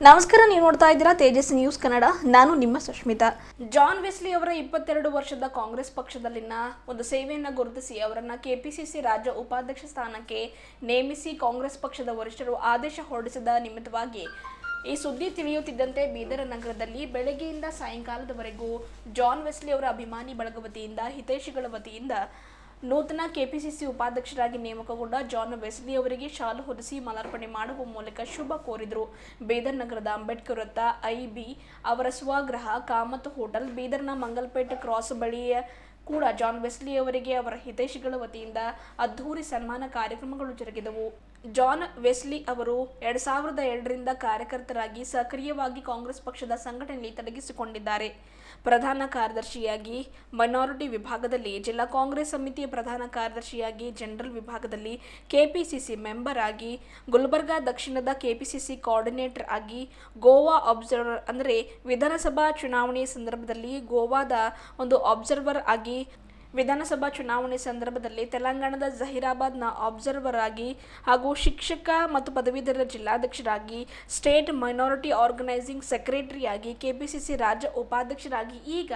ನಮಸ್ಕಾರ, ನೀವು ನೋಡ್ತಾ ಇದ್ದೀರಾ ತೇಜಸ್ ನ್ಯೂಸ್ ಕನ್ನಡ. ನಾನು ನಿಮ್ಮ ಸುಷ್ಮಿತಾ ಜಾನ್ ವೆಸ್ಲಿ ಅವರ ಇಪ್ಪತ್ತೆರಡು ವರ್ಷದ ಕಾಂಗ್ರೆಸ್ ಪಕ್ಷದಲ್ಲಿನ ಒಂದು ಸೇವೆಯನ್ನು ಗುರುತಿಸಿ ಅವರನ್ನ ಕೆಪಿಸಿಸಿ ರಾಜ್ಯ ಉಪಾಧ್ಯಕ್ಷ ಸ್ಥಾನಕ್ಕೆ ನೇಮಿಸಿ ಕಾಂಗ್ರೆಸ್ ಪಕ್ಷದ ವರಿಷ್ಠರು ಆದೇಶ ಹೊರಡಿಸಿದ ನಿಮಿತ್ತವಾಗಿ ಈ ಸುದ್ದಿ ತಿಳಿಯುತ್ತಿದ್ದಂತೆ ಬೀದರ ನಗರದಲ್ಲಿ ಬೆಳಗ್ಗೆಯಿಂದ ಸಾಯಂಕಾಲದವರೆಗೂ ಜಾನ್ ವೆಸ್ಲಿ ಅವರ ಅಭಿಮಾನಿ ಬಳಗ ವತಿಯಿಂದ ಹಿತೈಷಿಗಳ ವತಿಯಿಂದ ನೂತನ ಕೆಪಿಸಿಸಿ ಉಪಾಧ್ಯಕ್ಷರಾಗಿ ನೇಮಕಗೊಂಡ ಜಾನ್ ವೆಸ್ಲಿ ಅವರಿಗೆ ಶಾಲು ಹೊದಿಸಿ ಮಾಲಾರ್ಪಣೆ ಮಾಡುವ ಮೂಲಕ ಶುಭ ಕೋರಿದರು. ಬೀದರ್ ನಗರದ ಅಂಬೇಡ್ಕರ್ ವೃತ್ತ ಐಬಿ ಅವರ ಸ್ವಗೃಹ ಕಾಮತ್ ಹೋಟೆಲ್ ಬೀದರ್ನ ಮಂಗಲ್ಪೇಟೆ ಕ್ರಾಸ್ ಬಳಿಯ ಕೂಡ ಜಾನ್ ವೆಸ್ಲಿ ಅವರಿಗೆ ಅವರ ಹಿತೈಷಿಗಳ ವತಿಯಿಂದ ಅದ್ಧೂರಿ ಸನ್ಮಾನ ಕಾರ್ಯಕ್ರಮಗಳು ಜರುಗಿದವು. ಜಾನ್ ವೆಸ್ಲಿ ಅವರು ಎರಡ್ ಸಾವಿರದ ಎರಡರಿಂದ ಕಾರ್ಯಕರ್ತರಾಗಿ ಸಕ್ರಿಯವಾಗಿ ಕಾಂಗ್ರೆಸ್ ಪಕ್ಷದ ಸಂಘಟನೆಯಲ್ಲಿ ತೊಡಗಿಸಿಕೊಂಡಿದ್ದಾರೆ. ಪ್ರಧಾನ ಕಾರ್ಯದರ್ಶಿಯಾಗಿ ಮೈನಾರಿಟಿ ವಿಭಾಗದಲ್ಲಿ ಜಿಲ್ಲಾ ಕಾಂಗ್ರೆಸ್ ಸಮಿತಿಯ ಪ್ರಧಾನ ಕಾರ್ಯದರ್ಶಿಯಾಗಿ ಜನರಲ್ ವಿಭಾಗದಲ್ಲಿ ಕೆಪಿಸಿಸಿ ಮೆಂಬರ್ ಆಗಿ ಗುಲ್ಬರ್ಗಾ ದಕ್ಷಿಣದ ಕೆಪಿಸಿಸಿ ಕೋಆರ್ಡಿನೇಟರ್ ಆಗಿ ಗೋವಾ ಅಬ್ಸರ್ವರ್ ಅಂದರೆ ವಿಧಾನಸಭಾ ಚುನಾವಣೆ ಸಂದರ್ಭದಲ್ಲಿ ಗೋವಾದ ಒಂದು ಅಬ್ಸರ್ವರ್ ಆಗಿ ವಿಧಾನಸಭಾ ಚುನಾವಣೆ ಸಂದರ್ಭದಲ್ಲಿ ತೆಲಂಗಾಣದ ಜಹೀರಾಬಾದ್ನ ಆಬ್ಸರ್ವರ್ ಆಗಿ ಹಾಗೂ ಶಿಕ್ಷಕ ಮತ್ತು ಪದವೀಧರ ಜಿಲ್ಲಾಧ್ಯಕ್ಷರಾಗಿ, ಸ್ಟೇಟ್ ಮೈನಾರಿಟಿ ಆರ್ಗನೈಸಿಂಗ್ ಸೆಕ್ರೆಟರಿಯಾಗಿ, ಕೆಪಿಸಿಸಿ ರಾಜ್ಯ ಉಪಾಧ್ಯಕ್ಷರಾಗಿ ಈಗ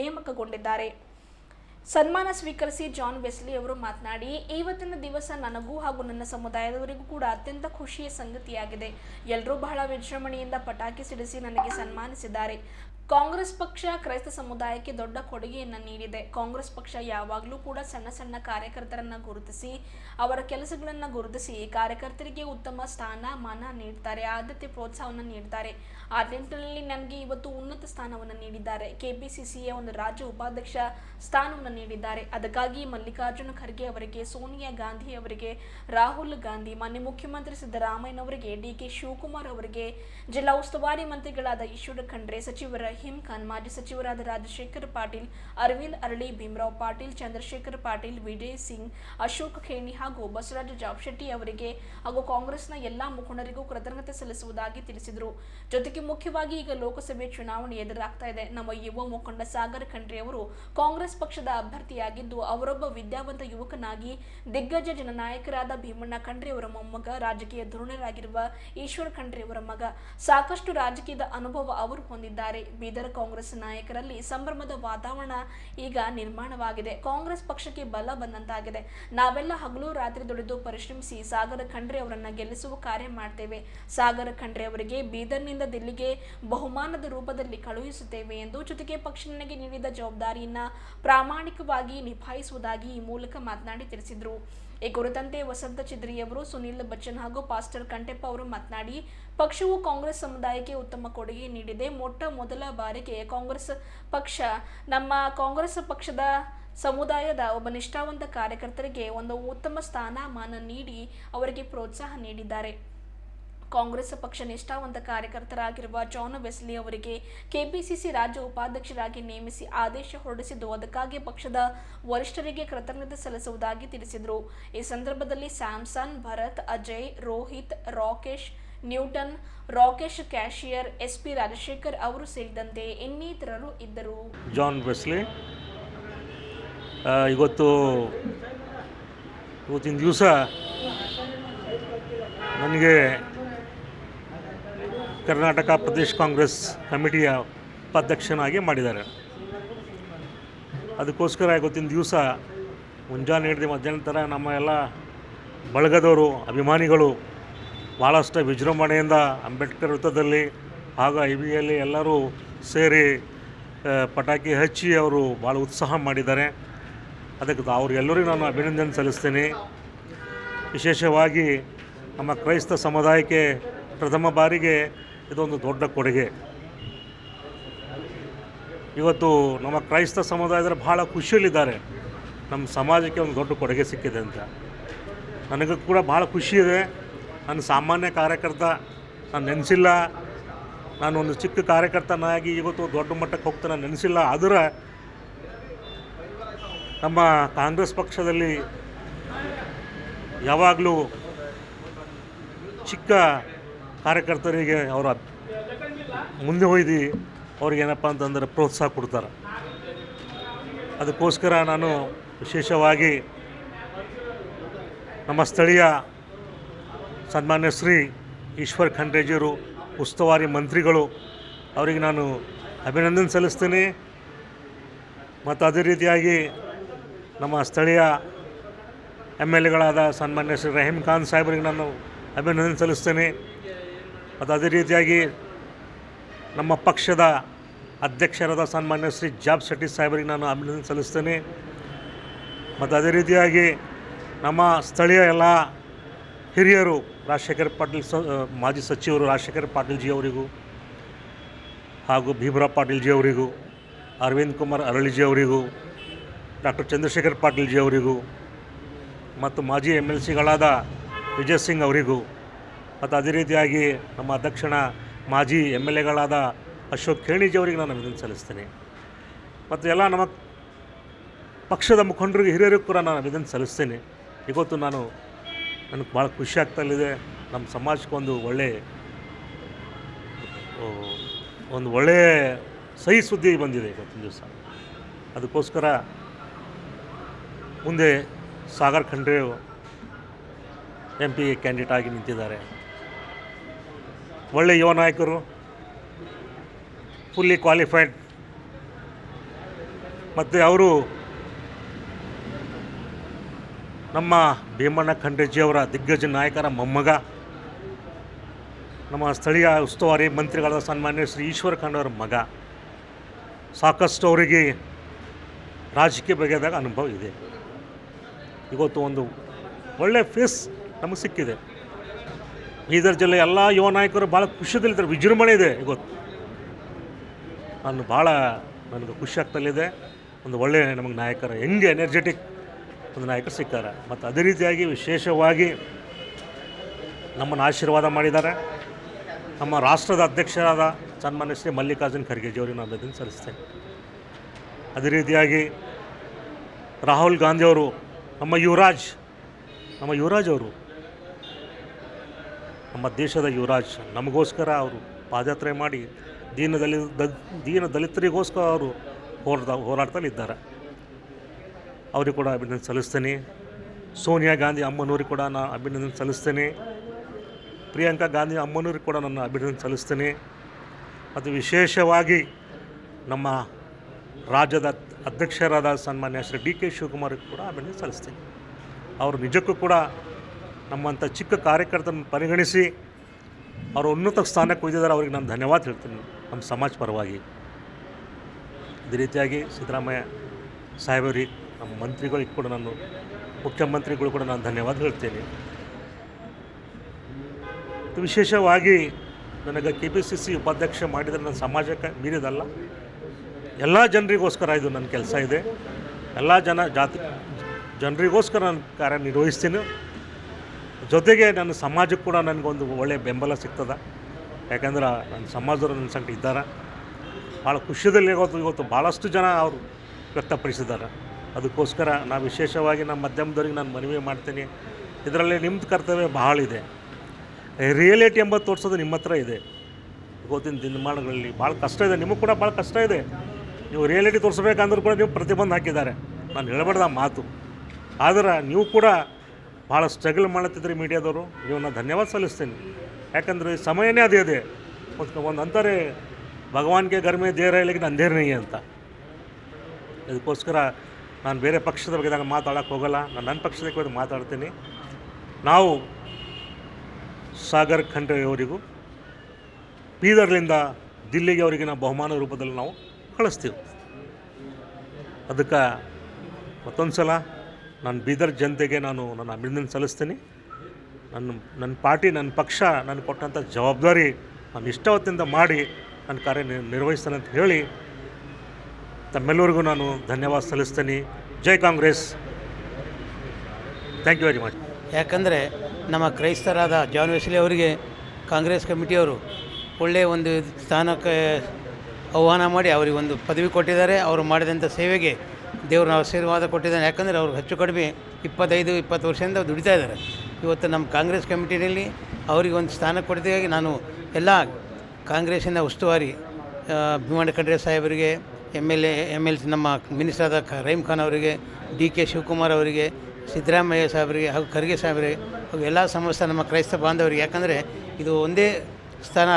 ನೇಮಕಗೊಂಡಿದ್ದಾರೆ. ಸನ್ಮಾನ ಸ್ವೀಕರಿಸಿ ಜಾನ್ ವೆಸ್ಲಿ ಅವರು ಮಾತನಾಡಿ ಇವತ್ತಿನ ದಿವಸ ನನಗೂ ಹಾಗೂ ನನ್ನ ಸಮುದಾಯದವರಿಗೂ ಕೂಡ ಅತ್ಯಂತ ಖುಷಿಯ ಸಂಗತಿಯಾಗಿದೆ. ಎಲ್ಲರೂ ಬಹಳ ವಿಜೃಂಭಣೆಯಿಂದ ಪಟಾಕಿ ಸಿಡಿಸಿ ನನಗೆ ಸನ್ಮಾನಿಸಿದ್ದಾರೆ. ಕಾಂಗ್ರೆಸ್ ಪಕ್ಷ ಕ್ರೈಸ್ತ ಸಮುದಾಯಕ್ಕೆ ದೊಡ್ಡ ಕೊಡುಗೆಯನ್ನು ನೀಡಿದೆ. ಕಾಂಗ್ರೆಸ್ ಪಕ್ಷ ಯಾವಾಗಲೂ ಕೂಡ ಸಣ್ಣ ಸಣ್ಣ ಕಾರ್ಯಕರ್ತರನ್ನ ಗುರುತಿಸಿ, ಅವರ ಕೆಲಸಗಳನ್ನು ಗುರುತಿಸಿ ಕಾರ್ಯಕರ್ತರಿಗೆ ಉತ್ತಮ ಸ್ಥಾನ ಮಾನ ನೀಡ್ತಾರೆ, ಆದ್ಯತೆ ಪ್ರೋತ್ಸಾಹವನ್ನು ನೀಡ್ತಾರೆ. ಆ ನಿಟ್ಟಿನಲ್ಲಿ ನನಗೆ ಇವತ್ತು ಉನ್ನತ ಸ್ಥಾನವನ್ನು ನೀಡಿದ್ದಾರೆ. ಕೆಪಿಸಿಸಿಯ ಒಂದು ರಾಜ್ಯ ಉಪಾಧ್ಯಕ್ಷ ಸ್ಥಾನವನ್ನು ನೀಡಿದ್ದಾರೆ. ಅದಕ್ಕಾಗಿ ಮಲ್ಲಿಕಾರ್ಜುನ ಖರ್ಗೆ ಅವರಿಗೆ, ಸೋನಿಯಾ ಗಾಂಧಿ ಅವರಿಗೆ, ರಾಹುಲ್ ಗಾಂಧಿ, ಮಾನ್ಯ ಮುಖ್ಯಮಂತ್ರಿ ಸಿದ್ದರಾಮಯ್ಯನವರಿಗೆ ಡಿ ಕೆ ಶಿವಕುಮಾರ್ ಅವರಿಗೆ, ಜಿಲ್ಲಾ ಉಸ್ತುವಾರಿ ಮಂತ್ರಿಗಳಾದ ಈಶ್ವರ ಖಂಡ್ರೆ, ಸಚಿವ ರಹೀಂ ಖಾನ್, ಮಾಜಿ ಸಚಿವರಾದ ರಾಜಶೇಖರ್ ಪಾಟೀಲ್, ಅರವಿಂದ್ ಅರಳಿ, ಭೀಮರಾವ್ ಪಾಟೀಲ್, ಚಂದ್ರಶೇಖರ್ ಪಾಟೀಲ್, ವಿಜಯ್ ಸಿಂಗ್, ಅಶೋಕ್ ಖೇಣಿ ಹಾಗೂ ಬಸವರಾಜ ಜಾಬ್ಶೆಟ್ಟಿ ಅವರಿಗೆ ಹಾಗೂ ಕಾಂಗ್ರೆಸ್ನ ಎಲ್ಲಾ ಮುಖಂಡರಿಗೂ ಕೃತಜ್ಞತೆ ಸಲ್ಲಿಸುವುದಾಗಿ ತಿಳಿಸಿದರು. ಜೊತೆಗೆ ಮುಖ್ಯವಾಗಿ ಈಗ ಲೋಕಸಭೆ ಚುನಾವಣೆ ಎದುರಾಗ್ತಾ ಇದೆ. ನಮ್ಮ ಯುವ ಮುಖಂಡ ಸಾಗರ್ ಖಂಡ್ರಿ ಅವರು ಕಾಂಗ್ರೆಸ್ ಪಕ್ಷದ ಅಭ್ಯರ್ಥಿಯಾಗಿದ್ದು ಅವರೊಬ್ಬ ವಿದ್ಯಾವಂತ ಯುವಕನಾಗಿ ದಿಗ್ಗಜ ಜನನಾಯಕರಾದ ಭೀಮಣ್ಣ ಖಂಡ್ರಿ ಅವರ ಮೊಮ್ಮಗ, ರಾಜಕೀಯ ಧೋರಣರಾಗಿರುವ ಈಶ್ವರ್ ಖಂಡ್ರಿ ಅವರ ಮಗ. ಸಾಕಷ್ಟು ರಾಜಕೀಯದ ಅನುಭವ ಅವರು ಹೊಂದಿದ್ದಾರೆ. ಬೀದರ್ ಕಾಂಗ್ರೆಸ್ ನಾಯಕರಲ್ಲಿ ಸಂಭ್ರಮದ ವಾತಾವರಣ ಈಗ ನಿರ್ಮಾಣವಾಗಿದೆ. ಕಾಂಗ್ರೆಸ್ ಪಕ್ಷಕ್ಕೆ ಬಲ ಬಂದಂತಾಗಿದೆ. ನಾವೆಲ್ಲ ಹಗಲು ರಾತ್ರಿ ದುಡಿದು ಪರಿಶ್ರಮಿಸಿ ಸಾಗರ ಖಂಡ್ರೆ ಅವರನ್ನ ಗೆಲ್ಲಿಸುವ ಕಾರ್ಯ ಮಾಡ್ತೇವೆ. ಸಾಗರ ಖಂಡ್ರೆ ಅವರಿಗೆ ಬೀದರ್ನಿಂದ ದಿಲ್ಲಿಗೆ ಬಹುಮಾನದ ರೂಪದಲ್ಲಿ ಕಳುಹಿಸುತ್ತೇವೆ ಎಂದು ಜೊತೆಗೆ ಪಕ್ಷ ನನಗೆ ನೀಡಿದ ಜವಾಬ್ದಾರಿಯನ್ನ ಪ್ರಾಮಾಣಿಕವಾಗಿ ನಿಭಾಯಿಸುವುದಾಗಿ ಈ ಮೂಲಕ ಮಾತನಾಡಿ ತಿಳಿಸಿದರು. ಈ ಕುರಿತಂತೆ ವಸಂತ ಚಿದ್ರಿಯವರು ಸುನಿಲ್ ಬಚ್ಚನ್ ಹಾಗೂ ಪಾಸ್ಟರ್ ಕಂಟೆಪ್ಪ ಅವರು ಮಾತನಾಡಿ, ಪಕ್ಷವು ಕಾಂಗ್ರೆಸ್ ಸಮುದಾಯಕ್ಕೆ ಉತ್ತಮ ಕೊಡುಗೆ ನೀಡಿದೆ. ಮೊಟ್ಟ ಮೊದಲ ಬಾರಿಗೆ ಕಾಂಗ್ರೆಸ್ ಪಕ್ಷ, ನಮ್ಮ ಕಾಂಗ್ರೆಸ್ ಪಕ್ಷದ ಸಮುದಾಯದ ಒಬ್ಬ ನಿಷ್ಠಾವಂತ ಕಾರ್ಯಕರ್ತರಿಗೆ ಒಂದು ಉತ್ತಮ ಸ್ಥಾನಮಾನ ನೀಡಿ ಅವರಿಗೆ ಪ್ರೋತ್ಸಾಹ ನೀಡಿದ್ದಾರೆ. ಕಾಂಗ್ರೆಸ್ ಪಕ್ಷ ನಿಷ್ಠಾವಂತ ಕಾರ್ಯಕರ್ತರಾಗಿರುವ ಜಾನ್ ವೆಸ್ಲಿ ಅವರಿಗೆ ಕೆಪಿಸಿಸಿ ರಾಜ್ಯ ಉಪಾಧ್ಯಕ್ಷರಾಗಿ ನೇಮಿಸಿ ಆದೇಶ ಹೊರಡಿಸಿದ್ದು ಅದಕ್ಕಾಗಿ ಪಕ್ಷದ ವರಿಷ್ಠರಿಗೆ ಕೃತಜ್ಞತೆ ಸಲ್ಲಿಸುವುದಾಗಿ ತಿಳಿಸಿದರು. ಈ ಸಂದರ್ಭದಲ್ಲಿ Samson, Bharath, Ajay, Rohit, Rakesh, Newton, Rakesh cashier, SP Rajashekar ಅವರು ಸೇರಿದಂತೆ ಇನ್ನಿತರರು ಇದ್ದರು. ಜಾನ್ ವೆಸ್ಲಿ ಇವತ್ತು ಇವತ್ತಿನ ದಿವಸ ನನಗೆ ಕರ್ನಾಟಕ ಪ್ರದೇಶ್ ಕಾಂಗ್ರೆಸ್ ಕಮಿಟಿಯ ಉಪಾಧ್ಯಕ್ಷನಾಗಿ ಮಾಡಿದ್ದಾರೆ. ಅದಕ್ಕೋಸ್ಕರ ಇವತ್ತಿನ ದಿವಸ ಮುಂಜಾನೆ ಹಿಡಿದು ಮಧ್ಯಾಹ್ನ ಥರ ನಮ್ಮ ಎಲ್ಲ ಬಳಗದವರು, ಅಭಿಮಾನಿಗಳು ಭಾಳಷ್ಟು ವಿಜೃಂಭಣೆಯಿಂದ ಅಂಬೇಡ್ಕರ್ ವೃತ್ತದಲ್ಲಿ ಹಾಗೂ ಐ ಬಿಯಲ್ಲಿ ಎಲ್ಲರೂ ಸೇರಿ ಪಟಾಕಿ ಹಚ್ಚಿ ಅವರು ಭಾಳ ಉತ್ಸಾಹ ಮಾಡಿದ್ದಾರೆ. ಅದಕ್ಕೆ ಅವ್ರಿಗೆಲ್ಲರಿಗೂ ನಾನು ಅಭಿನಂದನೆ ಸಲ್ಲಿಸ್ತೀನಿ. ವಿಶೇಷವಾಗಿ ನಮ್ಮ ಕ್ರೈಸ್ತ ಸಮುದಾಯಕ್ಕೆ ಪ್ರಥಮ ಬಾರಿಗೆ ಇದೊಂದು ದೊಡ್ಡ ಕೊಡುಗೆ. ಇವತ್ತು ನಮ್ಮ ಕ್ರೈಸ್ತ ಸಮುದಾಯದಲ್ಲಿ ಭಾಳ ಖುಷಿಯಲ್ಲಿದ್ದಾರೆ. ನಮ್ಮ ಸಮಾಜಕ್ಕೆ ಒಂದು ದೊಡ್ಡ ಕೊಡುಗೆ ಸಿಕ್ಕಿದೆ ಅಂತ. ನನಗೂ ಕೂಡ ಭಾಳ ಖುಷಿ ಇದೆ ನಾನು ಸಾಮಾನ್ಯ ಕಾರ್ಯಕರ್ತ, ನಾನು ನೆನೆಸಿಲ್ಲ. ನಾನು ಒಂದು ಚಿಕ್ಕ ಕಾರ್ಯಕರ್ತನಾಗಿ ಇವತ್ತು ದೊಡ್ಡ ಮಟ್ಟಕ್ಕೆ ಹೋಗ್ತಾನೆ ನೆನೆಸಿಲ್ಲ. ಆದರೆ ನಮ್ಮ ಕಾಂಗ್ರೆಸ್ ಪಕ್ಷದಲ್ಲಿ ಯಾವಾಗಲೂ ಚಿಕ್ಕ ಕಾರ್ಯಕರ್ತರಿಗೆ ಅವರ ಮುಂದೆ ಒಯ್ದು ಅವ್ರಿಗೆ ಏನಪ್ಪ ಅಂತಂದ್ರೆ ಪ್ರೋತ್ಸಾಹ ಕೊಡ್ತಾರೆ. ಅದಕ್ಕೋಸ್ಕರ ನಾನು ವಿಶೇಷವಾಗಿ ನಮ್ಮ ಸ್ಥಳೀಯ ಸನ್ಮಾನ್ಯ ಶ್ರೀ ಈಶ್ವರ್ ಖಂಡ್ರೇಜಿಯವರು, ಉಸ್ತುವಾರಿ ಮಂತ್ರಿಗಳು, ಅವರಿಗೆ ನಾನು ಅಭಿನಂದನೆ ಸಲ್ಲಿಸ್ತೀನಿ. ಮತ್ತು ಅದೇ ರೀತಿಯಾಗಿ ನಮ್ಮ ಸ್ಥಳೀಯ ಎಂ ಎಲ್ ಎಗಳಾದ ಸನ್ಮಾನ್ಯ ಶ್ರೀ ರಹೀಂ ಖಾನ್ ಸಾಹೇಬರಿಗೆ ನಾನು ಅಭಿನಂದನೆ ಸಲ್ಲಿಸ್ತೇನೆ. ಮತ್ತು ಅದೇ ರೀತಿಯಾಗಿ ನಮ್ಮ ಪಕ್ಷದ ಅಧ್ಯಕ್ಷರಾದ ಸನ್ಮಾನ್ಯ ಶ್ರೀ ಜಾಬ್ ಶೆಟ್ಟಿ ಸಾಹೇಬರಿಗೆ ನಾನು ಅಭಿನಂದನೆ ಸಲ್ಲಿಸ್ತೇನೆ. ಮತ್ತು ಅದೇ ರೀತಿಯಾಗಿ ನಮ್ಮ ಸ್ಥಳೀಯ ಎಲ್ಲ ಹಿರಿಯರು, ರಾಜಶೇಖರ್ ಪಾಟೀಲ್ ಸ ಮಾಜಿ ಸಚಿವರು ರಾಜಶೇಖರ್ ಪಾಟೀಲ್ ಜಿ ಅವರಿಗೂ ಹಾಗೂ ಭೀಮರಾವ್ ಪಾಟೀಲ್ ಜಿ ಅವರಿಗೂ, ಅರವಿಂದ್ ಕುಮಾರ್ ಅರಳಿಜಿ ಅವರಿಗೂ, ಡಾಕ್ಟರ್ ಚಂದ್ರಶೇಖರ್ ಪಾಟೀಲ್ ಜಿ ಅವರಿಗೂ, ಮತ್ತು ಮಾಜಿ ಎಂ ಎಲ್ ಸಿಗಳಾದ ವಿಜಯ್ ಸಿಂಗ್ ಅವರಿಗೂ ಮತ್ತು ಅದೇ ರೀತಿಯಾಗಿ ನಮ್ಮ ದಕ್ಷಿಣ ಮಾಜಿ ಎಂ ಎಲ್ ಎಗಳಾದ ಅಶೋಕ್ ಖೇಣಿಜಿ ಅವರಿಗೆ ನಾನು ಅಭಿನಂದನೆ ಸಲ್ಲಿಸ್ತೇನೆ. ಮತ್ತು ಎಲ್ಲ ನಮ್ಮ ಪಕ್ಷದ ಮುಖಂಡರಿಗೆ, ಹಿರಿಯರಿಗೂ ಕೂಡ ನಾನು ಅಭಿನಂದನೆ ಸಲ್ಲಿಸ್ತೇನೆ. ಇವತ್ತು ನಾನು ನನಗೆ ಭಾಳ ಖುಷಿ ಆಗ್ತಾಯಿದೆ ನಮ್ಮ ಸಮಾಜಕ್ಕೆ ಒಂದು ಒಳ್ಳೆ ಒಂದು ಒಳ್ಳೆಯ ಸಹಿ ಸುದ್ದಿ ಬಂದಿದೆ ಇವತ್ತಿನ ದಿವಸ. ಅದಕ್ಕೋಸ್ಕರ ಮುಂದೆ Sagar Khandre M P candidate ಆಗಿ ನಿಂತಿದ್ದಾರೆ. ಒಳ್ಳೆ ಯುವ ನಾಯಕರು ಫುಲ್ಲಿ ಕ್ವಾಲಿಫೈಡ್ ಮತ್ತು ಅವರು ನಮ್ಮ ಭೀಮಣ್ಣ ಖಂಡ್ರೆಜಿಯವರ ದಿಗ್ಗಜ ನಾಯಕರ ಮೊಮ್ಮಗ. ನಮ್ಮ ಸ್ಥಳೀಯ ಉಸ್ತುವಾರಿ ಮಂತ್ರಿಗಳ ಸನ್ಮಾನ್ಯ ಶ್ರೀ ಈಶ್ವರ ಖಂಡವರ ಮಗ. ಸಾಕಷ್ಟು ಅವರಿಗೆ ರಾಜಕೀಯ ಬಗೆದಾಗ ಅನುಭವ ಇದೆ. ಇವತ್ತು ಒಂದು ಒಳ್ಳೆಯ ಫೇಸ್ ನಮಗೆ ಸಿಕ್ಕಿದೆ. ಬೀದರ್ ಜಿಲ್ಲೆ ಎಲ್ಲ ಯುವ ನಾಯಕರು ಭಾಳ ಖುಷಿಯಲ್ಲಿದ್ದಾರೆ ವಿಜೃಂಭಣೆ ಇದೆ ಇವತ್ತು ನಾನು ಭಾಳ ನನಗೆ ಖುಷಿ ಆಗ್ತಲಿದೆ ಒಂದು ಒಳ್ಳೆಯ ನಮಗೆ ನಾಯಕರ ಹೆಂಗೆ ಎನರ್ಜೆಟಿಕ್ ಒಂದು ನಾಯಕರು ಸಿಕ್ಕಾರ ಮತ್ತು ಅದೇ ರೀತಿಯಾಗಿ ವಿಶೇಷವಾಗಿ ನಮ್ಮನ್ನು ಆಶೀರ್ವಾದ ಮಾಡಿದ್ದಾರೆ. ನಮ್ಮ ರಾಷ್ಟ್ರದ ಅಧ್ಯಕ್ಷರಾದ ಸನ್ಮಾನ್ಯ ಶ್ರೀ ಮಲ್ಲಿಕಾರ್ಜುನ್ ಖರ್ಗೆ ಅವರಿಗೆ ನಾನು ಅದನ್ನು ಸಲ್ಲಿಸ್ತೇನೆ. ಅದೇ ರೀತಿಯಾಗಿ ರಾಹುಲ್ ಗಾಂಧಿಯವರು ನಮ್ಮ ಯುವರಾಜ್ ನಮ್ಮ ಯುವರಾಜ್ ಅವರು ನಮ್ಮ ದೇಶದ ಯುವರಾಜ್ ನಮಗೋಸ್ಕರ ಅವರು ಪಾದಯಾತ್ರೆ ಮಾಡಿ ದೀನ ದಲಿತ ದೀನ ದಲಿತರಿಗೋಸ್ಕರ ಅವರು ಹೋರಾಟ ಹೋರಾಡ್ತಲಿದ್ದಾರೆ ಅವ್ರಿಗೆ ಕೂಡ ಅಭಿನಂದನೆ ಸಲ್ಲಿಸ್ತೇನೆ. ಸೋನಿಯಾ ಗಾಂಧಿ ಅಮ್ಮನವ್ರಿಗೆ ಕೂಡ ನಾನು ಅಭಿನಂದನೆ ಸಲ್ಲಿಸ್ತೇನೆ. ಪ್ರಿಯಾಂಕಾ ಗಾಂಧಿ ಅಮ್ಮನವ್ರಿಗೆ ಕೂಡ ನಾನು ಅಭಿನಂದನೆ ಸಲ್ಲಿಸ್ತೇನೆ. ಮತ್ತು ವಿಶೇಷವಾಗಿ ನಮ್ಮ ರಾಜ್ಯದ ಅಧ್ಯಕ್ಷರಾದ ಸನ್ಮಾನ್ಯ ಶ್ರೀ ಡಿ ಕೆ ಶಿವಕುಮಾರ್ಗೆ ಕೂಡ ಅಭಿನಂದನೆ ಸಲ್ಲಿಸ್ತೇನೆ. ಅವರು ನಿಜಕ್ಕೂ ಕೂಡ ನಮ್ಮಂಥ ಚಿಕ್ಕ ಕಾರ್ಯಕರ್ತರನ್ನು ಪರಿಗಣಿಸಿ ಅವರು ಉನ್ನತ ಸ್ಥಾನಕ್ಕೆ ಒಯ್ದಿದ್ದಾರೆ ಅವ್ರಿಗೆ ನಾನು ಧನ್ಯವಾದ ಹೇಳ್ತೀನಿ ನಮ್ಮ ಸಮಾಜ ಪರವಾಗಿ. ಇದೇ ರೀತಿಯಾಗಿ ಸಿದ್ದರಾಮಯ್ಯ ಸಾಹೇಬರಿಗೆ ನಮ್ಮ ಮಂತ್ರಿಗಳಿಗೆ ಕೂಡ ನಾನು, ಮುಖ್ಯಮಂತ್ರಿಗಳು ಕೂಡ ನಾನು ಧನ್ಯವಾದ ಹೇಳ್ತೇನೆ. ವಿಶೇಷವಾಗಿ ನನಗೆ ಕೆ ಪಿ ಸಿ ಸಿ ಉಪಾಧ್ಯಕ್ಷ ಮಾಡಿದರೆ ನನ್ನ ಸಮಾಜಕ್ಕೆ ಮೀರಿದಲ್ಲ. ಎಲ್ಲ ಜನರಿಗೋಸ್ಕರ ಇದು ನನ್ನ ಕೆಲಸ ಇದೆ. ಎಲ್ಲ ಜನ ಜಾತಿ, ಜನರಿಗೋಸ್ಕರ ನಾನು ಕಾರ್ಯನಿರ್ವಹಿಸ್ತೀನಿ. ಜೊತೆಗೆ ನನ್ನ ಸಮಾಜಕ್ಕೆ ಕೂಡ ನನಗೊಂದು ಒಳ್ಳೆಯ ಬೆಂಬಲ ಸಿಗ್ತದೆ. ಯಾಕಂದ್ರೆ ನನ್ನ ಸಮಾಜದವರು ನನ್ನ ಸಂಗಡ ಇದ್ದಾರೆ. ಭಾಳ ಖುಷಿಯಲ್ಲಿ ಇವತ್ತು ಇವತ್ತು ಭಾಳಷ್ಟು ಜನ ಅವರು ವ್ಯಕ್ತಪಡಿಸಿದ್ದಾರೆ ಅದಕ್ಕೋಸ್ಕರ ನಾನು ವಿಶೇಷವಾಗಿ ನಮ್ಮ ಮಾಧ್ಯಮದವ್ರಿಗೆ ನಾನು ಮನವಿ ಮಾಡ್ತೀನಿ. ಇದರಲ್ಲಿ ನಿಮ್ಮದು ಕರ್ತವ್ಯ ಭಾಳ ಇದೆ. ರಿಯಲಿಟಿ ಎಂಬ ತೋರಿಸೋದು ನಿಮ್ಮ ಹತ್ರ ಇದೆ. ಇವತ್ತಿನ ದಿನಮಾನಗಳಲ್ಲಿ ಭಾಳ ಕಷ್ಟ ಇದೆ. ನಿಮಗೆ ಕೂಡ ಭಾಳ ಕಷ್ಟ ಇದೆ. ನೀವು ರಿಯಾಲಿಟಿ ತೋರಿಸ್ಬೇಕಂದ್ರೂ ಕೂಡ ನೀವು ಪ್ರತಿಬಂಧ ಹಾಕಿದ್ದಾರೆ. ನಾನು ಹೇಳಬಾರ್ದು ಆ ಮಾತು. ಆದರೆ ನೀವು ಕೂಡ ಭಾಳ ಸ್ಟ್ರಗಲ್ ಮಾಡುತ್ತಿದ್ರಿ ಮೀಡಿಯಾದವರು. ಇವನ್ನ ನಾನು ಧನ್ಯವಾದ ಸಲ್ಲಿಸ್ತೀನಿ. ಯಾಕಂದರೆ ಸಮಯನೇ ಅದೇ ಇದೆ. ಒಂದು ಒಂದು ಅಂತಾರೆ, ಭಗವಾನ್ಗೆ ಗರ್ಮೆ ದೇರ ಇಲ್ಲಿಗೆ ಅಂಧೇರ್ ನೈ ಅಂತ. ಇದಕ್ಕೋಸ್ಕರ ನಾನು ಬೇರೆ ಪಕ್ಷದ ಬಗ್ಗೆ ನಾನು ಮಾತಾಡೋಕ್ಕೆ ಹೋಗಲ್ಲ. ನಾನು ನನ್ನ ಪಕ್ಷದ ಬಗ್ಗೆ ಮಾತಾಡ್ತೀನಿ. ನಾವು ಸಾಗರ್ ಖಂಡ್ರೆ ಅವರಿಗೂ, ಬೀದರ್ಲಿಂದ ದಿಲ್ಲಿಗೆ ಅವರಿಗೆ ನಾವು ಬಹುಮಾನ ರೂಪದಲ್ಲಿ ನಾವು ಕಳಿಸ್ತೀವಿ. ಅದಕ್ಕೆ ಮತ್ತೊಂದು ಸಲ ನಾನು ಬೀದರ್ ಜನತೆಗೆ ನಾನು ನನ್ನ ಅಭಿನಂದನೆ ಸಲ್ಲಿಸ್ತೀನಿ. ನನ್ನ ನನ್ನ ಪಾರ್ಟಿ, ನನ್ನ ಪಕ್ಷ ನಾನು ಕೊಟ್ಟಂಥ ಜವಾಬ್ದಾರಿ ನಾನು ಇಷ್ಟವತ್ತಿಂದ ಮಾಡಿ ನನ್ನ ಕಾರ್ಯ ನಿರ್ವಹಿಸ್ತಾನೆ ಅಂತ ಹೇಳಿ ತಮ್ಮೆಲ್ಲರಿಗೂ ನಾನು ಧನ್ಯವಾದ ಸಲ್ಲಿಸ್ತೀನಿ. ಜೈ Congress. Thank you very much ಯಾಕಂದರೆ ನಮ್ಮ ಕ್ರೈಸ್ತರಾದ ಜಾನ್ ವೆಸ್ಲಿ ಅವರಿಗೆ ಕಾಂಗ್ರೆಸ್ ಕಮಿಟಿಯವರು ಒಳ್ಳೆಯ ಒಂದು ಸ್ಥಾನಕ್ಕೆ ಆಹ್ವಾನ ಮಾಡಿ ಅವರಿಗೆ ಒಂದು ಪದವಿ ಕೊಟ್ಟಿದ್ದಾರೆ. ಅವರು ಮಾಡಿದಂಥ ಸೇವೆಗೆ ದೇವ್ರ ಆಶೀರ್ವಾದ ಕೊಟ್ಟಿದ್ದಾನೆ. ಯಾಕಂದರೆ ಅವ್ರಿಗೆ ಹೆಚ್ಚು ಕಡಿಮೆ ಇಪ್ಪತ್ತೈದು, ಇಪ್ಪತ್ತು ವರ್ಷದಿಂದ ದುಡಿತಾ ಇದ್ದಾರೆ. ಇವತ್ತು ನಮ್ಮ ಕಾಂಗ್ರೆಸ್ ಕಮಿಟಿನಲ್ಲಿ ಅವರಿಗೆ ಒಂದು ಸ್ಥಾನ ಕೊಟ್ಟಿದ್ದಾಗಿ ನಾನು ಎಲ್ಲ ಕಾಂಗ್ರೆಸ್ಸಿನ ಉಸ್ತುವಾರಿ ಭೀಮಣ್ಣ ಖಂಡ್ರೆ ಸಾಹೇಬರಿಗೆ, M L A, M L C ನಮ್ಮ ಮಿನಿಸ್ಟರ್ ಆದ ರಹೀಮ್ ಖಾನ್ ಅವರಿಗೆ, ಡಿ ಕೆ ಶಿವಕುಮಾರ್ ಅವರಿಗೆ, ಸಿದ್ದರಾಮಯ್ಯ ಸಾಹೇಬರಿಗೆ ಹಾಗೂ ಖರ್ಗೆ ಸಾಹೇಬರಿಗೆ, ಹಾಗೂ ಎಲ್ಲ ಸಮಸ್ತ ನಮ್ಮ ಕ್ರೈಸ್ತ ಬಾಂಧವರಿಗೆ. ಯಾಕಂದರೆ ಇದು ಒಂದೇ ಸ್ಥಾನ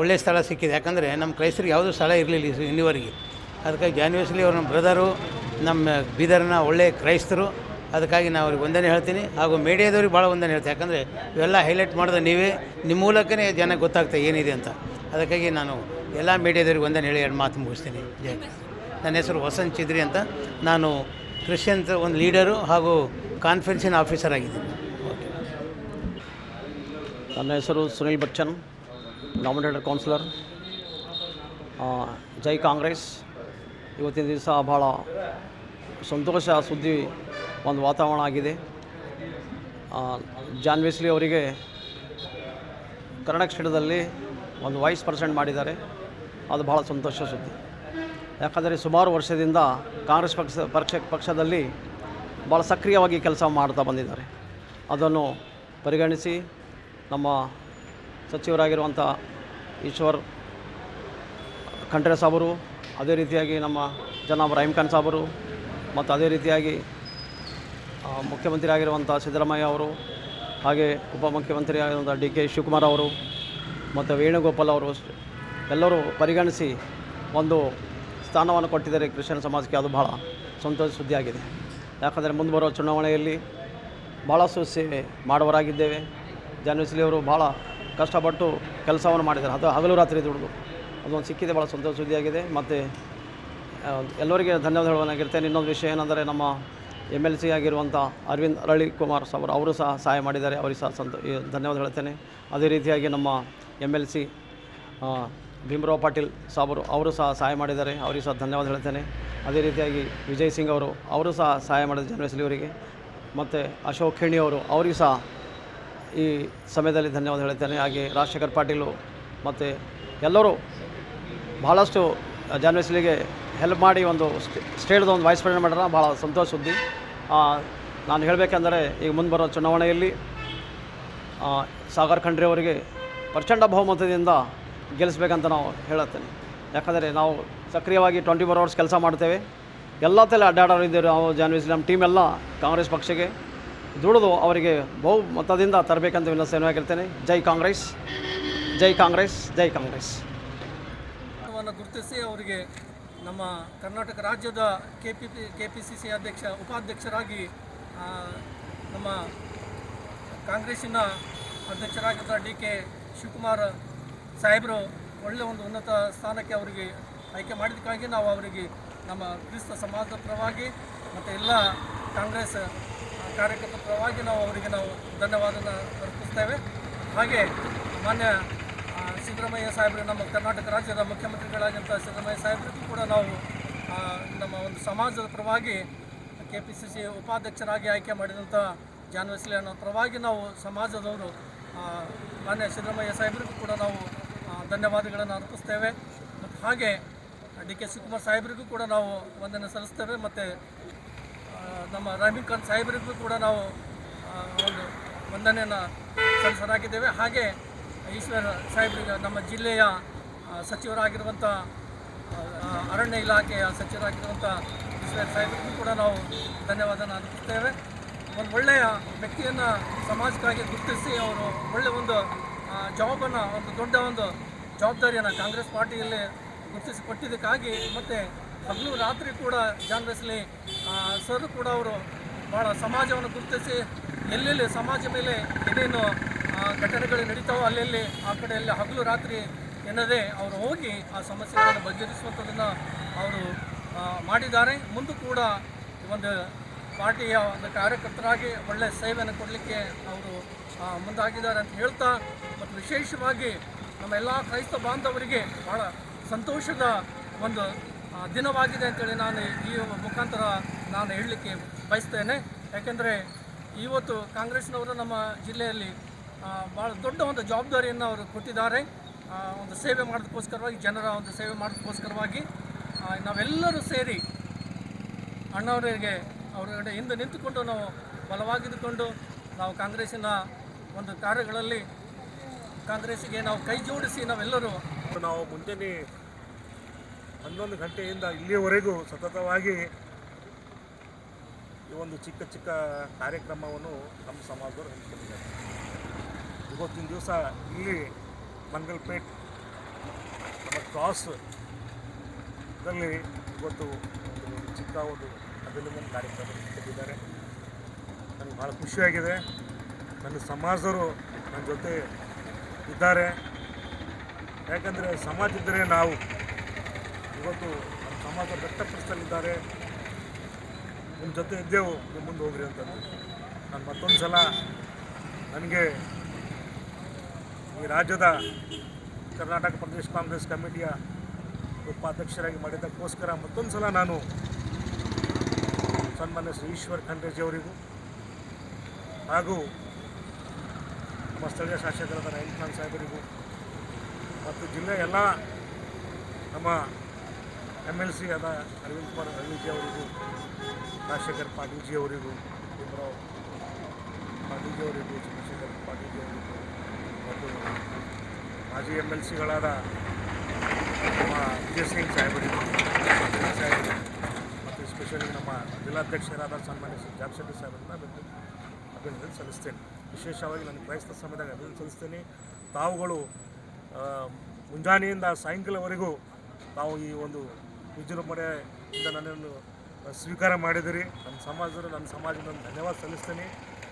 ಒಳ್ಳೆಯ ಸ್ಥಳ ಸಿಕ್ಕಿದೆ. ಯಾಕಂದರೆ ನಮ್ಮ ಕ್ರೈಸ್ತರಿಗೆ ಯಾವುದೂ ಸ್ಥಳ ಇರಲಿಲ್ಲ ಇನ್ನಿವರೆಗೆ. ಅದಕ್ಕಾಗಿ ಜಾನ್ವೇಶ್ಲಿ ಅವ್ರ ನಮ್ಮ ಬ್ರದರು, ನಮ್ಮ ಬೀದರ್ನ ಒಳ್ಳೆಯ ಕ್ರೈಸ್ತರು. ಅದಕ್ಕಾಗಿ ನಾವು ಅವ್ರಿಗೆ ಒಂದನೇ ಹೇಳ್ತೀನಿ. ಹಾಗೂ ಮೀಡಿಯಾದವ್ರಿಗೆ ಭಾಳ ಒಂದನೇ ಹೇಳ್ತೀನಿ. ಯಾಕಂದರೆ ಇವೆಲ್ಲ ಹೈಲೈಟ್ ಮಾಡಿದ್ರೆ ನೀವೇ. ನಿಮ್ಮ ಮೂಲಕನೇ ಜನಕ್ಕೆ ಗೊತ್ತಾಗ್ತದೆ ಏನಿದೆ ಅಂತ. ಅದಕ್ಕಾಗಿ ನಾನು ಎಲ್ಲ ಮೀಡಿಯಾದವ್ರಿಗೆ ಒಂದನೇ ಹೇಳಿ ಎರಡು ಮಾತು ಮುಗಿಸ್ತೀನಿ. ಜಯ ನನ್ನ ಹೆಸರು ವಸಂತ್ ಚಿದ್ರಿ ಅಂತ. ನಾನು ಕ್ರಿಶ್ಚಿಯನ್ ಒಂದು ಲೀಡರು ಹಾಗೂ ಕಾನ್ಫರೆನ್ಸಿನ ಆಫೀಸರ್ ಆಗಿದ್ದೀನಿ. ಓಕೆ. ನನ್ನ ಹೆಸರು ಸುನಿಲ್ ಬಚ್ಚನ್, ನಾಮಿನೇಟೆಡ್ ಕೌನ್ಸಿಲರ್. ಜೈ ಕಾಂಗ್ರೆಸ್. ಇವತ್ತಿನ ದಿವಸ ಭಾಳ ಸಂತೋಷ ಸುದ್ದಿ ಒಂದು ವಾತಾವರಣ ಆಗಿದೆ. ಆ, ಜಾನ್ ವೆಸ್ಲಿ ಅವರಿಗೆ ಕರ್ನಾಟಕ ಕ್ಷೇತ್ರದಲ್ಲಿ ಒಂದು ವಾಯ್ಸ್ ಪರ್ಸೆಂಟ್ ಮಾಡಿದ್ದಾರೆ. ಅದು ಭಾಳ ಸಂತೋಷ ಸುದ್ದಿ. ಯಾಕಂದರೆ ಸುಮಾರು ವರ್ಷದಿಂದ ಕಾಂಗ್ರೆಸ್ ಪಕ್ಷ ಪಕ್ಷ ಪಕ್ಷದಲ್ಲಿ ಭಾಳ ಸಕ್ರಿಯವಾಗಿ ಕೆಲಸ ಮಾಡ್ತಾ ಬಂದಿದ್ದಾರೆ. ಅದನ್ನು ಪರಿಗಣಿಸಿ ನಮ್ಮ ಸಚಿವರಾಗಿರುವಂಥ ಈಶ್ವರ್ ಖಂಡ್ರೆ ಸಾಬರು ಅದೇ ರೀತಿಯಾಗಿ ನಮ್ಮ ಜನಾಬ್ ರಹೀಮ್ ಖಾನ್ ಸಾಬರು ಮತ್ತು ಅದೇ ರೀತಿಯಾಗಿ ಮುಖ್ಯಮಂತ್ರಿ ಆಗಿರುವಂಥ ಸಿದ್ದರಾಮಯ್ಯ ಅವರು ಹಾಗೆ ಉಪಮುಖ್ಯಮಂತ್ರಿ ಆಗಿರುವಂಥ ಡಿ ಕೆ ಶಿವಕುಮಾರ್ ಅವರು ಮತ್ತು ವೇಣುಗೋಪಾಲ್ ಅವರು. ಎಲ್ಲರೂ ಪರಿಗಣಿಸಿ ಒಂದು ಸ್ಥಾನವನ್ನು ಕೊಟ್ಟಿದ್ದಾರೆ ಕ್ರಿಶ್ಚಿಯನ್ ಸಮಾಜಕ್ಕೆ. ಅದು ಬಹಳ ಸಂತೋಷ ಸುದ್ದಿಯಾಗಿದೆ. ಯಾಕಂದರೆ ಮುಂದೆ ಚುನಾವಣೆಯಲ್ಲಿ ಭಾಳಷ್ಟು ಸೇವೆ ಮಾಡುವರಾಗಿದ್ದೇವೆ ಜಾನ್ವಿಸ್ಲಿ ಅವರು ಭಾಳ ಕಷ್ಟಪಟ್ಟು ಕೆಲಸವನ್ನು ಮಾಡಿದ್ದಾರೆ. ಅದು ಹಗಲು ರಾತ್ರಿ ದುಡಿದು. ಅದೊಂದು ಸಿಕ್ಕಿದೆ ಭಾಳ ಸಂತೋಷ ಸುದ್ದಿಯಾಗಿದೆ. ಮತ್ತು ಎಲ್ಲರಿಗೆ ಧನ್ಯವಾದ ಹೇಳುವನಾಗಿರ್ತೇನೆ ಇನ್ನೊಂದು ವಿಷಯ ಏನಂದರೆ, ನಮ್ಮ ಎಂ ಎಲ್ ಸಿ ಆಗಿರುವಂಥ ಅರವಿಂದ್ ಅರಳಿ ಕುಮಾರ್ ಸಾಬರು ಅವರು ಸಹ ಸಹಾಯ ಮಾಡಿದ್ದಾರೆ. ಅವರಿಗೆ ಸಹ ಸಂತ ಧನ್ಯವಾದ ಹೇಳ್ತೇನೆ. ಅದೇ ರೀತಿಯಾಗಿ ನಮ್ಮ M L C Bhimrao Patil ಸಾಬರು ಅವರು ಸಹ ಸಹಾಯ ಮಾಡಿದ್ದಾರೆ. ಅವರಿಗೆ ಸಹ ಧನ್ಯವಾದ ಹೇಳ್ತೇನೆ. ಅದೇ ರೀತಿಯಾಗಿ ವಿಜಯ್ ಸಿಂಗ್ ಅವರು ಅವರು ಸಹ ಸಹಾಯ ಮಾಡಿದ ಜನವೆಸ್ಲಿ ಅವರಿಗೆ ಮತ್ತು ಅಶೋಕ್ ಖೇಣಿ ಅವರು, ಅವರಿಗೆ ಸಹ ಈ ಸಮಯದಲ್ಲಿ ಧನ್ಯವಾದ ಹೇಳ್ತೇನೆ. ಹಾಗೆ ರಾಜಶೇಖರ್ ಪಾಟೀಲು, ಮತ್ತು ಎಲ್ಲರೂ ಭಾಳಷ್ಟು ಜಾನ್ವೆಸ್ಲಿಗೆ ಹೆಲ್ಪ್ ಮಾಡಿ ಒಂದು ಸ್ಟೇಟ್ದು ಒಂದು ವಾಯ್ಸ್ ಪ್ರೆಸಿಡೆಂಟ್ ಮಾಡ್ಯಾರ ಭಾಳ ಸಂತೋಷ ಸುದ್ದಿ. ನಾನು ಹೇಳಬೇಕೆಂದರೆ ಈಗ ಮುಂದೆ ಬರೋ ಚುನಾವಣೆಯಲ್ಲಿ ಸಾಗರ್ ಖಂಡ್ರೆ ಅವರಿಗೆ ಪ್ರಚಂಡ ಬಹುಮತದಿಂದ ಗೆಲ್ಲಿಸ್ಬೇಕಂತ ನಾವು ಹೇಳುತ್ತೇನೆ. ಯಾಕಂದರೆ ನಾವು ಸಕ್ರಿಯವಾಗಿ ಟ್ವೆಂಟಿ ಫೋರ್ ಅವರ್ಸ್ ಕೆಲಸ ಮಾಡ್ತೇವೆ. ಎಲ್ಲ ತಲೆ ಅಡ್ಡಾಡೋರು ಇದ್ದೇವೆ ನಾವು ಜಾನ್ವಿಸ್ ನಮ್ಮ ಟೀಮ್ ಎಲ್ಲ ಕಾಂಗ್ರೆಸ್ ಪಕ್ಷಕ್ಕೆ. ದುಡಿದು ಅವರಿಗೆ ಬಹುಮತದಿಂದ ತರಬೇಕಂತ ವಿನಸ್ತೇನೆ ಜೈ ಕಾಂಗ್ರೆಸ್ ಜೈ ಕಾಂಗ್ರೆಸ್ ಜೈ ಕಾಂಗ್ರೆಸ್. ಗುರುತಿಸಿ ಅವರಿಗೆ ನಮ್ಮ ಕರ್ನಾಟಕ ರಾಜ್ಯದ K P P K P C C ಅಧ್ಯಕ್ಷ, ಉಪಾಧ್ಯಕ್ಷರಾಗಿ ನಮ್ಮ ಕಾಂಗ್ರೆಸ್ಸಿನ ಅಧ್ಯಕ್ಷರಾಗಿದ್ದ ಡಿ ಕೆ ಶಿವಕುಮಾರ್ ಸಾಹೇಬರು ಒಳ್ಳೆಯ ಒಂದು ಉನ್ನತ ಸ್ಥಾನಕ್ಕೆ ಅವರಿಗೆ ಆಯ್ಕೆ ಮಾಡಿದ್ದಕ್ಕಾಗಿ ನಾವು ಅವರಿಗೆ ನಮ್ಮ ಕ್ರಿಸ್ತ ಸಮಾಜದ ಪರವಾಗಿ ಮತ್ತು ಎಲ್ಲ ಕಾಂಗ್ರೆಸ್ ಕಾರ್ಯಕರ್ತರ ಪರವಾಗಿ ನಾವು ಅವರಿಗೆ ನಾವು ಧನ್ಯವಾದನ ಅರ್ಪಿಸ್ತೇವೆ. ಹಾಗೆ ಮಾನ್ಯ ಸಿದ್ದರಾಮಯ್ಯ ಸಾಹೇಬರು, ನಮ್ಮ ಕರ್ನಾಟಕ ರಾಜ್ಯದ ಮುಖ್ಯಮಂತ್ರಿಗಳಾದಂಥ ಸಿದ್ದರಾಮಯ್ಯ ಸಾಹೇಬರಿಗೂ ಕೂಡ ನಾವು ನಮ್ಮ ಒಂದು ಸಮಾಜದ ಪರವಾಗಿ ಕೆ ಪಿ ಸಿ ಸಿ ಉಪಾಧ್ಯಕ್ಷರಾಗಿ ಆಯ್ಕೆ ಮಾಡಿದಂಥ ಜಾನ್ ವೆಸ್ಲಿ ಅನ್ನೋ ಪರವಾಗಿ ನಾವು ಸಮಾಜದವರು ಮಾನ್ಯ ಸಿದ್ದರಾಮಯ್ಯ ಸಾಹೇಬರಿಗೂ ಕೂಡ ನಾವು ಧನ್ಯವಾದಗಳನ್ನು ಅರ್ಪಿಸ್ತೇವೆ. ಮತ್ತು ಹಾಗೆ ಡಿ ಕೆ ಶಿವಕುಮಾರ್ ಸಾಹೇಬರಿಗೂ ಕೂಡ ನಾವು ವಂದನೆ ಸಲ್ಲಿಸ್ತೇವೆ. ಮತ್ತು ನಮ್ಮ ರಹಮೀನ್ ಖಾನ್ ಸಾಹೇಬರಿಗೂ ಕೂಡ ನಾವು ಒಂದು ವಂದನೆಯನ್ನು ಸಲ್ಲಿಸಲಾಗಿದ್ದೇವೆ. ಹಾಗೆ ಈಶ್ವರ್ ಸಾಹೇಬರಿಗೆ ನಮ್ಮ ಜಿಲ್ಲೆಯ ಸಚಿವರಾಗಿರುವಂಥ ಅರಣ್ಯ ಇಲಾಖೆಯ ಸಚಿವರಾಗಿರುವಂಥ ಈಶ್ವರ ಸಾಹೇಬರಿಗೂ ಕೂಡ ನಾವು ಧನ್ಯವಾದನ ಅರ್ಪಿಸ್ತೇವೆ. ಒಂದು ಒಳ್ಳೆಯ ವ್ಯಕ್ತಿಯನ್ನು ಸಮಾಜಕ್ಕಾಗಿ ಗುರುತಿಸಿ ಅವರು ಒಳ್ಳೆಯ ಒಂದು ಜವಾಬನ್ನು ಒಂದು ದೊಡ್ಡ ಒಂದು ಜವಾಬ್ದಾರಿಯನ್ನು ಕಾಂಗ್ರೆಸ್ ಪಾರ್ಟಿಯಲ್ಲಿ ಗುರುತಿಸಿ ಕೊಟ್ಟಿದ್ದಕ್ಕಾಗಿ ಮತ್ತು ಹಗಲು ರಾತ್ರಿ ಕೂಡ ಜಾನ್ ವೆಸ್ಲಿ ಸರ್ ಕೂಡ ಅವರು ಭಾಳ ಸಮಾಜವನ್ನು ಗುರುತಿಸಿ ಎಲ್ಲೆಲ್ಲಿ ಸಮಾಜ ಮೇಲೆ ಏನೇನು ಘಟನೆಗಳು ನಡೀತಾವೋ ಅಲ್ಲೆಲ್ಲಿ ಆ ಕಡೆಯಲ್ಲಿ ಹಗಲು ರಾತ್ರಿ ಎನ್ನದೇ ಅವರು ಹೋಗಿ ಆ ಸಮಸ್ಯೆಗಳನ್ನು ಬಗೆಹರಿಸುವಂಥದ್ದನ್ನು ಅವರು ಮಾಡಿದ್ದಾರೆ. ಮುಂದೂ ಕೂಡ ಒಂದು ಪಾರ್ಟಿಯ ಒಂದು ಕಾರ್ಯಕರ್ತರಾಗಿ ಒಳ್ಳೆಯ ಸೇವೆಯನ್ನು ಕೊಡಲಿಕ್ಕೆ ಅವರು ಮುಂದಾಗಿದ್ದಾರೆ ಅಂತ ಹೇಳ್ತಾ, ಮತ್ತು ವಿಶೇಷವಾಗಿ ನಮ್ಮ ಎಲ್ಲ ಕ್ರೈಸ್ತ ಬಾಂಧವರಿಗೆ ಭಾಳ ಸಂತೋಷದ ಒಂದು ದಿನವಾಗಿದೆ ಅಂತೇಳಿ ನಾನು ಈ ಮುಖಾಂತರ ನಾನು ಹೇಳಲಿಕ್ಕೆ ಬಯಸ್ತೇನೆ. ಯಾಕೆಂದರೆ ಇವತ್ತು ಕಾಂಗ್ರೆಸ್ನವರು ನಮ್ಮ ಜಿಲ್ಲೆಯಲ್ಲಿ ಭಾಳ ದೊಡ್ಡ ಒಂದು ಜವಾಬ್ದಾರಿಯನ್ನು ಅವರು ಕೊಟ್ಟಿದ್ದಾರೆ. ಒಂದು ಸೇವೆ ಮಾಡೋದಕ್ಕೋಸ್ಕರವಾಗಿ, ಜನರ ಒಂದು ಸೇವೆ ಮಾಡೋದಕ್ಕೋಸ್ಕರವಾಗಿ ನಾವೆಲ್ಲರೂ ಸೇರಿ ಅಣ್ಣವರಿಗೆ, ಅವರ ಹಿಂದೆ ನಿಂತುಕೊಂಡು ನಾವು ಬಲವಾಗಿದ್ದುಕೊಂಡು ನಾವು ಕಾಂಗ್ರೆಸ್ಸಿನ ಒಂದು ಕಾರ್ಯಗಳಲ್ಲಿ ಕಾಂಗ್ರೆಸ್ಸಿಗೆ ನಾವು ಕೈ ಜೋಡಿಸಿ ನಾವೆಲ್ಲರೂ ನಾವು ಮುಂಜಾನೆ ಹನ್ನೊಂದು ಗಂಟೆಯಿಂದ ಇಲ್ಲಿಯವರೆಗೂ ಸತತವಾಗಿ ಈ ಒಂದು ಚಿಕ್ಕ ಚಿಕ್ಕ ಕಾರ್ಯಕ್ರಮವನ್ನು ನಮ್ಮ ಸಮಾಜದವರು ಹಂಚಿಕೊಂಡಿದ್ದಾರೆ. ಇವತ್ತಿನ ದಿವಸ ಇಲ್ಲಿ ಮಂಗಲ್ಪೇಟ್ ನಮ್ಮ ಕ್ರಾಸ್ ದಲ್ಲಿ ಇವತ್ತು ಒಂದು ಚಿಕ್ಕ ಒಂದು ಅಭಿನಂದನೆ ಕಾರ್ಯಕ್ರಮ ಹಂಚಿಕೊಂಡಿದ್ದಾರೆ ನನಗೆ ಭಾಳ ಖುಷಿಯಾಗಿದೆ. ನನ್ನ ಸಮಾಜದವರು ನನ್ನ ಜೊತೆ ಇದ್ದಾರೆ. ಯಾಕಂದರೆ ಸಮಾಜ ಇದ್ದರೆ ನಾವು ಇವತ್ತು ನಮ್ಮ ಸಮಾಜ ವ್ಯಕ್ತಪಡಿಸ್ತಲಿದ್ದಾರೆ ನಿಮ್ಮ ಜೊತೆ ಇದ್ದೇವು ನಿಮ್ಮ ಮುಂದೆ ಹೋಗ್ರಿ ಅಂತಂದು ನಾನು ಮತ್ತೊಂದು ಸಲ ನನಗೆ ಈ ರಾಜ್ಯದ ಕರ್ನಾಟಕ ಪ್ರದೇಶ ಕಾಂಗ್ರೆಸ್ ಕಮಿಟಿಯ ಉಪಾಧ್ಯಕ್ಷರಾಗಿ ಮಾಡಿದ್ದಕ್ಕೋಸ್ಕರ ಮತ್ತೊಂದು ಸಲ ನಾನು ಸನ್ಮಾನ್ಯ ಶ್ರೀ ಈಶ್ವರ್ ಖಂಡ್ರೆಜಿಯವರಿಗೂ ಹಾಗೂ ನಮ್ಮ ಸ್ಥಳೀಯ ಶಾಸಕರಾದ ರಹೀಮ್ ಖಾನ್ ಸಾಹೇಬರಿಗೂ ಮತ್ತು ಜಿಲ್ಲೆಯ ಎಲ್ಲ ನಮ್ಮ ಎಂ ಎಲ್ ಸಿ ಆದ ಅರವಿಂದ್ ಕುಮಾರ್ ಅರವಿಂದ್ಜಿ ಅವರಿಗೂ, ರಾಜಶೇಖರ್ ಪಾಟೀಲ್ಜಿ ಅವರಿಗೂ, ಭೀಮರಾವ್ ಪಾಟೀಲ್ಜಿ ಅವರಿಗೂ, ಚಂದ್ರಶೇಖರ್ ಪಾಟೀಲ್ಜಿ ಅವರಿಗೂ, ಮತ್ತು ಮಾಜಿ ಎಂ ಎಲ್ ಸಿಗಳಾದ ನಮ್ಮ ವಿಜಯ್ ಸಿಂಗ್ ಸಾಹೇಬರಿಗೂ ಸಾಹೇಬರು, ಮತ್ತು ಸ್ಪೆಷಲಿ ನಮ್ಮ ಜಿಲ್ಲಾಧ್ಯಕ್ಷರಾದ ಸನ್ಮಾನ್ಯ ಜಾಬ್ ಶೆಟ್ಟಿ ಸಾಹೇಬರನ್ನ ಬಂದು ಅಭಿನಂದನೆ ಸಲ್ಲಿಸ್ತೇನೆ. ವಿಶೇಷವಾಗಿ ನಾನು ಕ್ರೈಸ್ತ ಸಮಯದಾಗ ಅಭಿನಂದನೆ ಸಲ್ಲಿಸ್ತೇನೆ. ತಾವುಗಳು ಮುಂಜಾನೆಯಿಂದ ಸಾಯಂಕಾಲವರೆಗೂ ತಾವು ಈ ಒಂದು ವಿಜೃಂಭಣೆಯಿಂದ ನನ್ನನ್ನು ಸ್ವೀಕಾರ ಮಾಡಿದಿರಿ. ನನ್ನ ಸಮಾಜದ ನನ್ನ ಸಮಾಜ ನಾನು ಧನ್ಯವಾದ ಸಲ್ಲಿಸ್ತೀನಿ.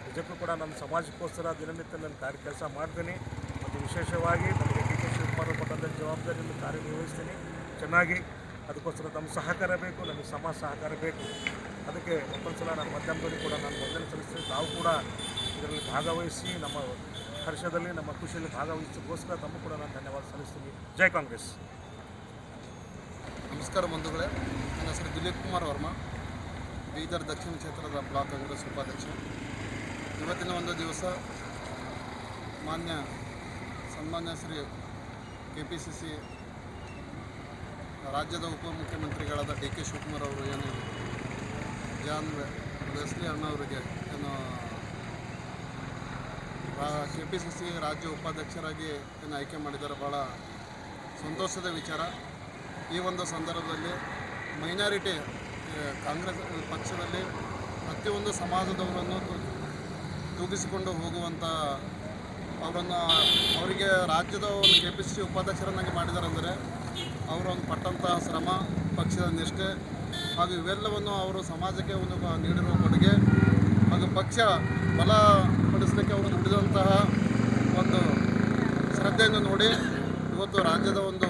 ನಿಜಕ್ಕೂ ಕೂಡ ನನ್ನ ಸಮಾಜಕ್ಕೋಸ್ಕರ ದಿನನಿತ್ಯ ನನ್ನ ಕಾರ್ಯ ಕೆಲಸ ಮಾಡ್ತೀನಿ. ಮತ್ತು ವಿಶೇಷವಾಗಿ ನನಗೆ ಡಿ ಕೆ ಶಿವಕುಮಾರ್ ಕೊಟ್ಟಂಥ ಜವಾಬ್ದಾರಿಯನ್ನು ಕಾರ್ಯನಿರ್ವಹಿಸ್ತೀನಿ. ಚೆನ್ನಾಗಿ ಅದಕ್ಕೋಸ್ಕರ ತಮ್ಮ ಸಹಕಾರ ಬೇಕು, ನಮಗೆ ಸಮಾಜ ಸಹಕಾರ ಬೇಕು. ಅದಕ್ಕೆ ಮತ್ತೊಂದು ಸಲ ನನ್ನ ಮಾಧ್ಯಮದಲ್ಲಿ ಕೂಡ ನಾನು ಮೊದಲನೇ ಸಲ್ಲಿಸ್ತೀನಿ. ತಾವು ಕೂಡ ಇದರಲ್ಲಿ ಭಾಗವಹಿಸಿ, ನಮ್ಮ ಹರ್ಷದಲ್ಲಿ, ನಮ್ಮ ಖುಷಿಯಲ್ಲಿ ಭಾಗವಹಿಸೋಕ್ಕೋಸ್ಕರ ತಮ್ಮ ಕೂಡ ನಾನು ಧನ್ಯವಾದ ಸಲ್ಲಿಸ್ತೀನಿ. ಜೈ ಕಾಂಗ್ರೆಸ್. ನಮಸ್ಕಾರ ಬಂಧುಗಳೇ. ನನ್ನ ಹೆಸರು ದಿಲೀಪ್ ಕುಮಾರ್ ವರ್ಮ. ಬೀದರ್ ದಕ್ಷಿಣ ಕ್ಷೇತ್ರದ ಬ್ಲಾಕ್ ಕಾಂಗ್ರೆಸ್ ಉಪಾಧ್ಯಕ್ಷ. ಇವತ್ತಿನ ಒಂದು ದಿವಸ ಮಾನ್ಯ ಸನ್ಮಾನ್ಯ Shri K P C C ರಾಜ್ಯದ ಉಪಮುಖ್ಯಮಂತ್ರಿಗಳಾದ ಡಿ ಕೆ ಶಿವಕುಮಾರ್ ಅವರು ಏನು ಜಾನ್ ವೆಸ್ಲಿ ಅಣ್ಣವರಿಗೆ ಏನು ಕೆ ಪಿ ಸಿ ಸಿ ರಾಜ್ಯ ಉಪಾಧ್ಯಕ್ಷರಾಗಿ ಏನು ಆಯ್ಕೆ ಮಾಡಿದ್ದಾರೆ ಭಾಳ ಸಂತೋಷದ ವಿಚಾರ. ಈ ಒಂದು ಸಂದರ್ಭದಲ್ಲಿ ಮೈನಾರಿಟಿ ಕಾಂಗ್ರೆಸ್ ಪಕ್ಷದಲ್ಲಿ ಪ್ರತಿಯೊಂದು ಸಮಾಜದವರನ್ನು ತೂಗಿಸಿಕೊಂಡು ಹೋಗುವಂಥ ಅವರನ್ನು, ಅವರಿಗೆ ರಾಜ್ಯದ ಒಂದು ಕೆ ಪಿ ಸಿ ಉಪಾಧ್ಯಕ್ಷರನ್ನಾಗಿ ಮಾಡಿದಾರೆಂದರೆ ಅವರೊಂದು ಪಟ್ಟಂತಹ ಶ್ರಮ, ಪಕ್ಷದ ನಿಷ್ಠೆ ಹಾಗೂ ಇವೆಲ್ಲವನ್ನು ಅವರು ಸಮಾಜಕ್ಕೆ ಒಂದು ನೀಡಿರುವ ಕೊಡುಗೆ ಹಾಗೂ ಪಕ್ಷ ಬಲಪಡಿಸಲಿಕ್ಕೆ ಅವರು ದುಡಿದಂತಹ ಒಂದು ಶ್ರದ್ಧೆಯನ್ನು ನೋಡಿ ಇವತ್ತು ರಾಜ್ಯದ ಒಂದು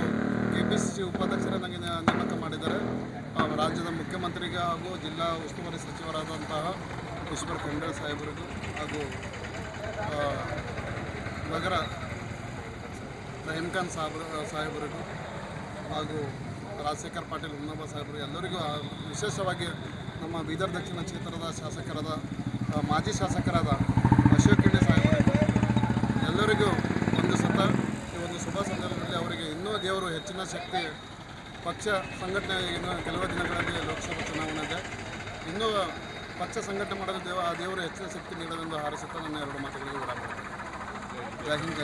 ಪಿ ಸಿ ಸಿ ಉಪಾಧ್ಯಕ್ಷರನ್ನಾಗಿ ನ- ನೇಮಕ ಮಾಡಿದ್ದಾರೆ. ರಾಜ್ಯದ ಮುಖ್ಯಮಂತ್ರಿಗೆ ಹಾಗೂ ಜಿಲ್ಲಾ ಉಸ್ತುವಾರಿ ಸಚಿವರಾದಂತಹ ಈಶ್ವರ್ ಖಂಡ್ರೆ ಸಾಹೇಬರಿಗೂ ಹಾಗೂ ನಗರ ರಹೀಮ್ ಖಾನ್ ಸಾಹೇಬ್ ಸಾಹೇಬರಿಗೂ ಹಾಗೂ ರಾಜಶೇಖರ್ ಪಾಟೀಲ್ ಹುನ್ನಬ್ಬ ಸಾಹೇಬರು ಎಲ್ಲರಿಗೂ ವಿಶೇಷವಾಗಿ ನಮ್ಮ ಬೀದರ್ ದಕ್ಷಿಣ ಕ್ಷೇತ್ರದ ಶಾಸಕರಾದ ಮಾಜಿ ಶಾಸಕರಾದ ಅಶೋಕ್ ಕಿಂಡೆ ಸಾಹೇಬರಿಗೂ ಎಲ್ಲರಿಗೂ ಒಂದು ಸತ ಶುಭ ಸಂದರ್ಭದಲ್ಲಿ ಅವರಿಗೆ ಇನ್ನೂ ದೇವರು ಹೆಚ್ಚಿನ ಶಕ್ತಿ ಪಕ್ಷ ಸಂಘಟನೆ ಇನ್ನೂ ಕೆಲವೇ ದಿನಗಳಲ್ಲಿ ಲೋಕಸಭಾ ಚುನಾವಣೆ ಇದೆ. ಇನ್ನೂ ಪಕ್ಷ ಸಂಘಟನೆ ಮಾಡಲು ದೇವ ಆ ದೇವರು ಹೆಚ್ಚಿನ ಶಕ್ತಿ ನೀಡೋದೆಂದು ಹಾರಿಸುತ್ತಾ ನನ್ನ ಎರಡು ಮಾತುಗಳಿಗೆ ವಿರಾಮಗೊಳ್ಳುತ್ತೇನೆ. ಜೈ ಹಿಂದ್